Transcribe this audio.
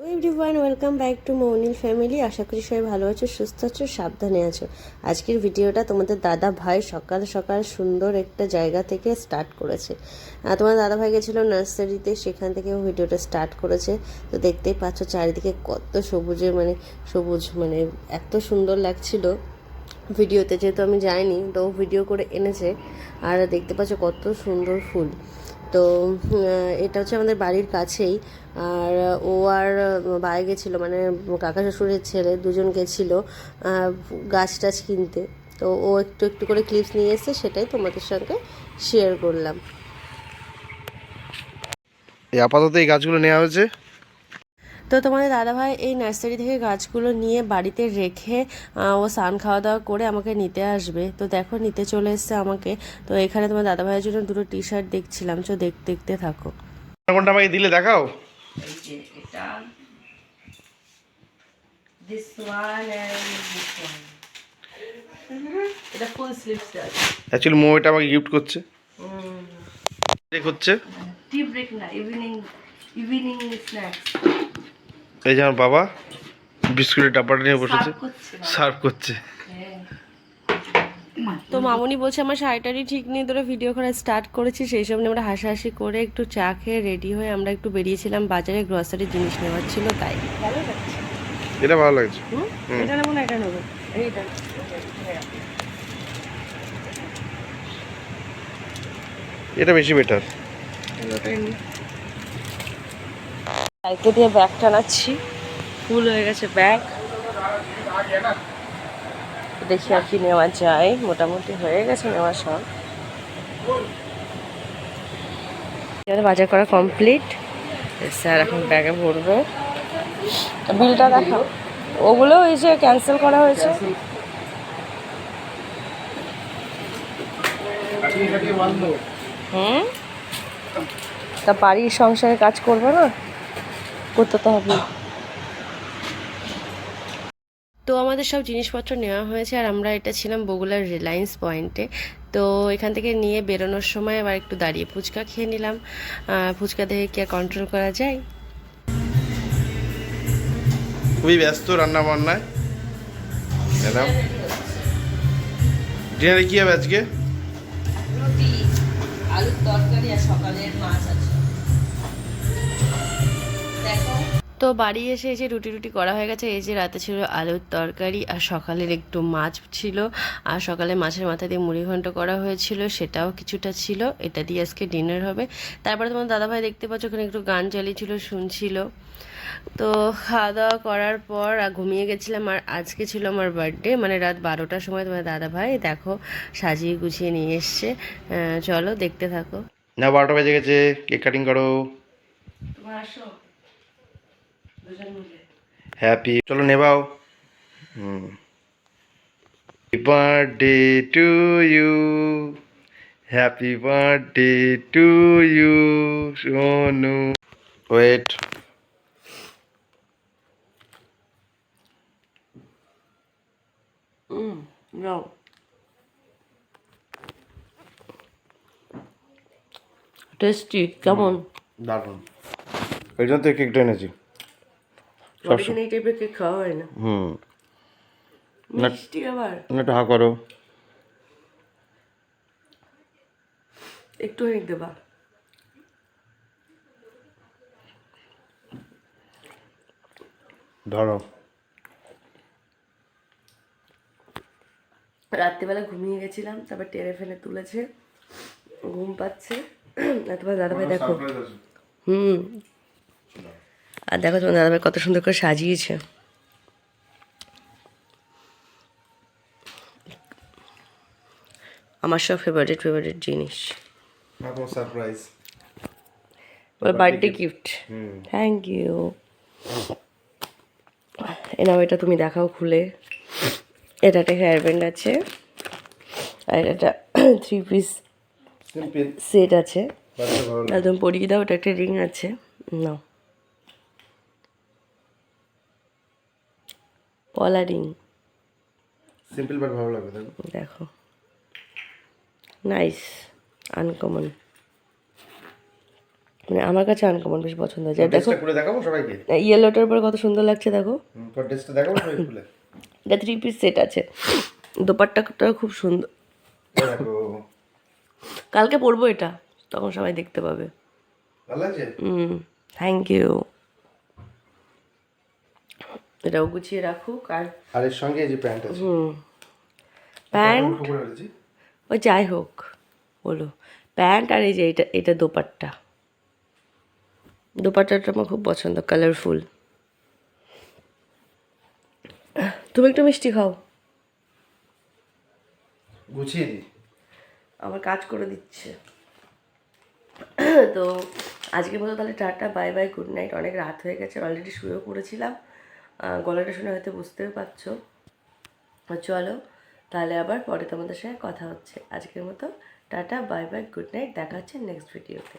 Everyone welcome back to Mounil family আশা করি সবাই ভালো আছো, সুস্থ আছো, সাবধানে আছো। আজকের ভিডিওটা তোমাদের দাদা ভাই সকাল সকাল সুন্দর একটা জায়গা থেকে স্টার্ট করেছে। তোমার দাদা ভাই গেছিল নার্সারিতে, সেখান থেকে ভিডিওটা স্টার্ট করেছে। তো দেখতেই পাচ্ছ চারিদিকে কত সবুজের মানে সবুজ মানে এত সুন্দর লাগছিল ভিডিওতে। যেহেতু আমি যাইনি, তো ভিডিও করে এনেছে। আর দেখতে পাচ্ছ কত সুন্দর ফুল। তো এটা হচ্ছে আমাদের বাড়ির কাছেই। আর ও আর বায়ে গেছিল মানে কাকা শ্বশুরের ছেলে, দুজন গেছিল গাছ টাছ কিনতে। তো ও একটু একটু করে ক্লিপস নিয়ে এসেছে সেটাই তোমাদের সঙ্গে শেয়ার করলাম। আপাতত এই গাছগুলো নেওয়া হয়েছে। তো তোমাদের দাদাভাই এই নার্সারি থেকে গাছগুলো নিয়ে বাড়িতে রেখে ও স্নান খাওয়া দাওয়া করে আমাকে নিতে আসবে। তো দেখো নিতে চলে এসছে আমাকে। তো এখানে তোমার দাদাভাইয়ের জন্য দুটো টি শার্ট দেখছিলাম। চো দেখতে দেখতে থাকো। কোনটা আমাকে দিলে দেখাও। এটা। This one and this one এটা ফুল স্লিভস আছে। অ্যাকচুয়ালি মো এটা আমাকে গিফট করছে। হচ্ছে। টি ব্রেক না ইভিনিং ইভিনিং স্ন্যাক্স এই যে আমার বাবা বিস্কুটের ডাব্বাটা নিয়ে বসেছে। সার্ভ করছে। তো মামুনি বলছে আমার শাড়িটারই ঠিক নেই ধরে ভিডিও করা স্টার্ট করেছি সেই সব নিয়ে আমরা হাসাহাসি করে একটু চা খেয়ে রেডি হয়ে আমরা একটু বেরিয়েছিলাম বাজারে গ্রসারি জিনিস নেওয়ার ছিল তাই। এটা ভালো লাগছে। এটা নেব না এটা নেব। এইটা। এটা বেশি বেটার সাইকেল দিয়ে ব্যাগ টানাচ্ছি। ফুল হয়ে গেছে ব্যাগ। দেখি আর কি নেওয়া যায়। মোটামুটি হয়ে গেছে নেওয়া সব। বাজার করা কমপ্লিট স্যার এখন ব্যাগে ভরবে। বিলটা দেখাও। ওগুলো ওই যে ক্যান্সেল করা হয়েছে। হুম? তা বাড়ির সংসারে কাজ করবে না? করতে তো হবে। তো আমাদের সব জিনিসপত্র নেওয়া হয়েছে আর আমরা এটা ছিলাম বগুলার রিলায়েন্স পয়েন্টে। তো এখান থেকে নিয়ে বেরোনোর সময় আবার একটু দাঁড়িয়ে ফুচকা খেয়ে নিলাম। ফুচকা দেখে কি আর কন্ট্রোল করা যায়? খুবই ব্যস্ত রান্না বান্নায় ম্যাডাম ডিনারে কি হবে আজকে? রুটি আলুর তরকারি আর সকালের মাছ আছে। তো বাড়ি এসে এসে রুটি রুটি করা হয়ে গেছে। এই যে রাতে ছিল আলুর তরকারি আর সকালের একটু মাছ ছিল। আর সকালে মাছের মাথা দিয়ে মুড়ি ঘন্ট করা হয়েছিল সেটাও কিছুটা ছিল। এটা দিয়ে আজকে ডিনার হবে। তারপরে তোমার দাদাভাই দেখতে পাচ্ছ ওখানে একটু গান চালিয়েছিল শুনছিল। তো খাওয়া দাওয়া করার পর আর ঘুমিয়ে গেছিলাম। আর আজকে ছিল আমার বার্থডে মানে রাত বারোটার সময় তোমার দাদাভাই দেখো সাজিয়ে গুছিয়ে নিয়ে এসছে। চলো দেখতে থাকো। না বারোটা বেজে গেছে। কেক কাটিং করো। তোমার আসো। হ্যাপি চলো নেবাও। হুম। Birthday to you happy birthday to you Sonu. Wait হুম যাও টেস্টি কেমন? দারুণ। ওই জন্য তো কেকটা এনেছি। অরিজিনাল এই টাইপের কেক খাওয়া হয় না। হুম। মিষ্টি আবার। না একটু হা করো। একটু হেঁক দেবা। ধরো। রাত্রিবেলা ঘুমিয়ে গেছিলাম তারপর টেরে ফেলে তুলেছে ঘুম পাচ্ছে। তোমার দাদাভাই দেখো। হুম। আর দেখো তোমার দাদাভাই কত সুন্দর করে সাজিয়েছে। আমার সব ফেভারিট ফেভারিট জিনিস। Surprise birthday gift thank you এনাও এটা তুমি দেখাও খুলে। এটা একটা হেয়ার ব্যান্ড আছে। আর এটা থ্রি পিস সেট আছে। একদম পরিয়ে দাও ওটা একটা রিং আছে। নাও। পলা রিং সিম্পল বাট ভালো লাগে দেখো। নাইস আনকমন মানে আমার কাছে আনকমন বেশ পছন্দ হয়েছে। দেখো দেখাবো সবাইকে? ইয়েলোটার উপর কত সুন্দর লাগছে দেখো। পর দেখাবো এটা থ্রি পিস সেট আছে। দোপাট্টাটা খুব সুন্দর। দেখো। কালকে পরবো এটা তখন সবাই দেখতে পাবে। ভালো লাগছে? হুম থ্যাংক ইউ এটাও গুছিয়ে রাখুক আর আর এর সঙ্গে এই যে প্যান্ট আছে। হুম। প্যান্ট ওই যাই হোক বলো। প্যান্ট আর এই যে এটা এটা দোপাট্টা। দোপাট্টাটা আমার খুব পছন্দ কালারফুল তুমি একটু মিষ্টি খাও। গুছিয়ে দিই আমার কাজ করে দিচ্ছে। তো আজকের মতো তাহলে tata bye bye good night অনেক রাত হয়ে গেছে অলরেডি শুয়েও পড়েছিলাম। গলাটা শুনে হয়তো বুঝতেও পারছ। চলো, তাহলে আবার পরে তোমাদের সঙ্গে কথা হচ্ছে। আজকের মতো tata bye bye good night দেখা হচ্ছে নেক্সট ভিডিওতে